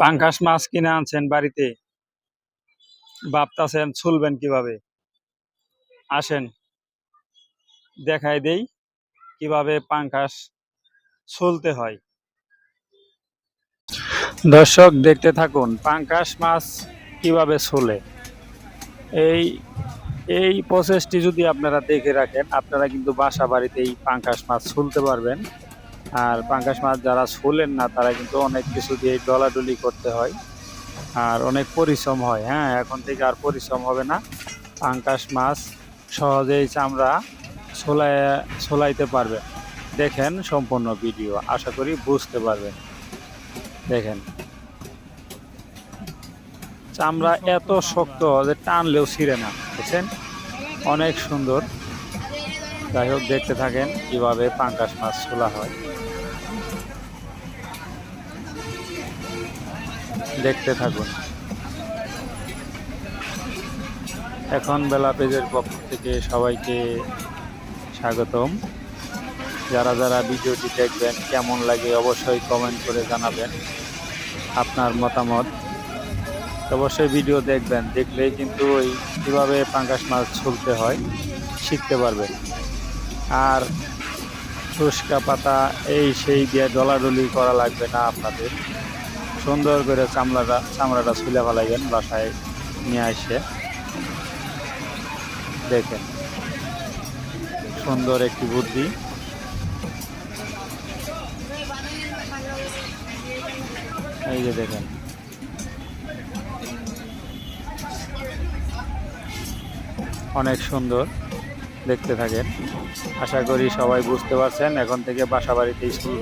পাঙ্কাশ মাছ কিনে আনছেন বাড়িতে? ভাবতাছেন ছুলবেন কীভাবে? আসেন, দেখাই দেই কীভাবে পাঙ্কাশ ছুলতে হয়। দর্শক, দেখতে থাকুন পাঙ্কাশ মাছ কীভাবে ছুলে। এই এই প্রসেসটি যদি আপনারা দেখে রাখেন, আপনারা কিন্তু বাসা বাড়িতেই পাঙ্কাশ মাছ ছুলতে পারবেন। আর পাঙ্কাশ মাছ যারা ছুলেন না, তারা কিন্তু অনেক কিছু দিয়ে ডলাডলি করতে হয় আর অনেক পরিশ্রম হয়। হ্যাঁ এখন থেকে আর পরিশ্রম হবে না। পাঙ্কাশ মাছ সহজেই চামড়া ছোলাই ছোলাইতে পারবেন দেখেন সম্পূর্ণ ভিডিও, আশা করি বুঝতে পারবেন। দেখেন। চামড়া এত শক্ত যে টানলেও ছিঁড়ে না, বুঝছেন? অনেক সুন্দর। যাই হোক, দেখতে থাকেন কীভাবে পাঙ্কাশ মাছ ছোলা হয়। দেখতে থাকুন। এখন বেলা পেজের পক্ষ থেকে সবাইকে স্বাগতম। যারা যারা ভিডিওটি দেখবেন, কেমন লাগে অবশ্যই কমেন্ট করে জানাবেন আপনার মতামত। অবশ্যই ভিডিও দেখবেন, দেখলেই কিন্তু ওই কীভাবে পাঙ্কাশ মাছ ছুলতে হয়, শিখতে পারবেন। আর শুষ্কা পাতা, এই সেই দিয়ে ডলাডলি করা লাগবে না আপনাদের। সুন্দর করে চামড়াটা চামড়াটা ছুলে ফেলাইবেন বাসায় নিয়ে আসে। দেখেন, সুন্দর একটি বুদ্ধি। এই যে দেখেন। অনেক সুন্দর। দেখতে থাকেন। আশা করি সবাই বুঝতে পারছেন এখন থেকে বাসা বাড়িতে স্কুল